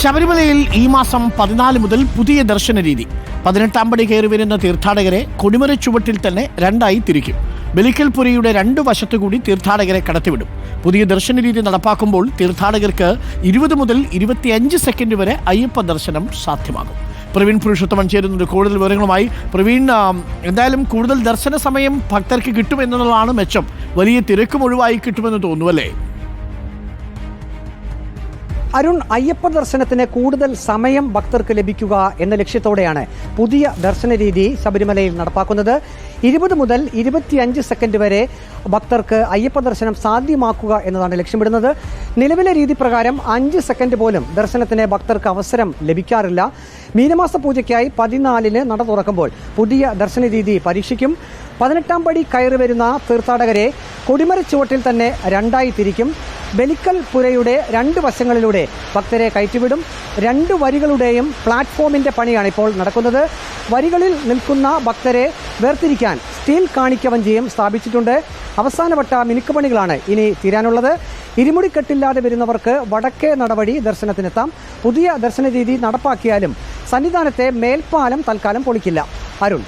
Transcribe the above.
ശബരിമലയിൽ ഈ മാസം പതിനാല് മുതൽ പുതിയ ദർശന രീതി പതിനെട്ടാം പടി കയറി വരുന്ന തീർത്ഥാടകരെ കൊടിമര ചുവട്ടിൽ തന്നെ രണ്ടായി തിരിക്കും. ബലിക്കൽപുരയുടെ രണ്ട് വശത്തുകൂടി തീർത്ഥാടകരെ കടത്തിവിടും. പുതിയ ദർശന രീതി നടപ്പാക്കുമ്പോൾ തീർത്ഥാടകർക്ക് ഇരുപത് മുതൽ ഇരുപത്തിയഞ്ച് സെക്കൻഡ് വരെ അയ്യപ്പ ദർശനം സാധ്യമാകും. പ്രവീൺ പുരുഷോത്തമൻ ചേരുന്നുണ്ട്. കൂടുതൽ വിവരങ്ങളുമായി പ്രവീൺ എന്തായാലും കൂടുതൽ ദർശന സമയം ഭക്തർക്ക് കിട്ടുമെന്നുള്ളതാണ് മെച്ചം. വലിയ തിരക്കും ഒഴിവായി കിട്ടുമെന്ന് തോന്നുന്നു അല്ലേ? അരുൺ അയ്യപ്പ ദർശനത്തിന് കൂടുതൽ സമയം ഭക്തർക്ക് ലഭിക്കുക എന്ന ലക്ഷ്യത്തോടെയാണ് പുതിയ ദർശന രീതി ശബരിമലയിൽ നടപ്പാക്കുന്നത്. ഇരുപത് മുതൽ ഇരുപത്തിയഞ്ച് സെക്കൻഡ് വരെ ഭക്തർക്ക് അയ്യപ്പ ദർശനം സാധ്യമാക്കുക എന്നതാണ് ലക്ഷ്യമിടുന്നത്. നിലവിലെ രീതി പ്രകാരം അഞ്ച് സെക്കൻഡ് പോലും ദർശനത്തിന് ഭക്തർക്ക് അവസരം ലഭിക്കാറില്ല. മീനമാസ പൂജയ്ക്കായി പതിനാലിന് നട തുറക്കുമ്പോൾ പുതിയ ദർശന രീതി പരീക്ഷിക്കും. പതിനെട്ടാം പടി കയറി വരുന്ന തീർത്ഥാടകരെ കൊടിമര ചുവട്ടിൽ തന്നെ രണ്ടായി തിരിക്കും. ബലിക്കൽ പുരയുടെ രണ്ട് വശങ്ങളിലൂടെ ഭക്തരെ കയറ്റിവിടും. രണ്ട് വരികളുടെയും പ്ലാറ്റ്ഫോമിന്റെ പണിയാണ് ഇപ്പോൾ നടക്കുന്നത്. വരികളിൽ നിൽക്കുന്ന ഭക്തരെ വേർതിരിക്കാൻ സ്റ്റീൽ കാണിക്കവഞ്ചിയും സ്ഥാപിച്ചിട്ടുണ്ട്. അവസാനവട്ട മിനുക്കുപണികളാണ് ഇനി തീരാനുള്ളത്. ഇരുമുടിക്കെട്ടില്ലാതെ വരുന്നവർക്ക് വടക്കേ നടവഴി ദർശനത്തിനെത്താം. പുതിയ ദർശന രീതി നടപ്പാക്കിയാലും സന്നിധാനത്തെ മേൽപ്പാലം തൽക്കാലം പൊളിക്കില്ല. അരുൺ.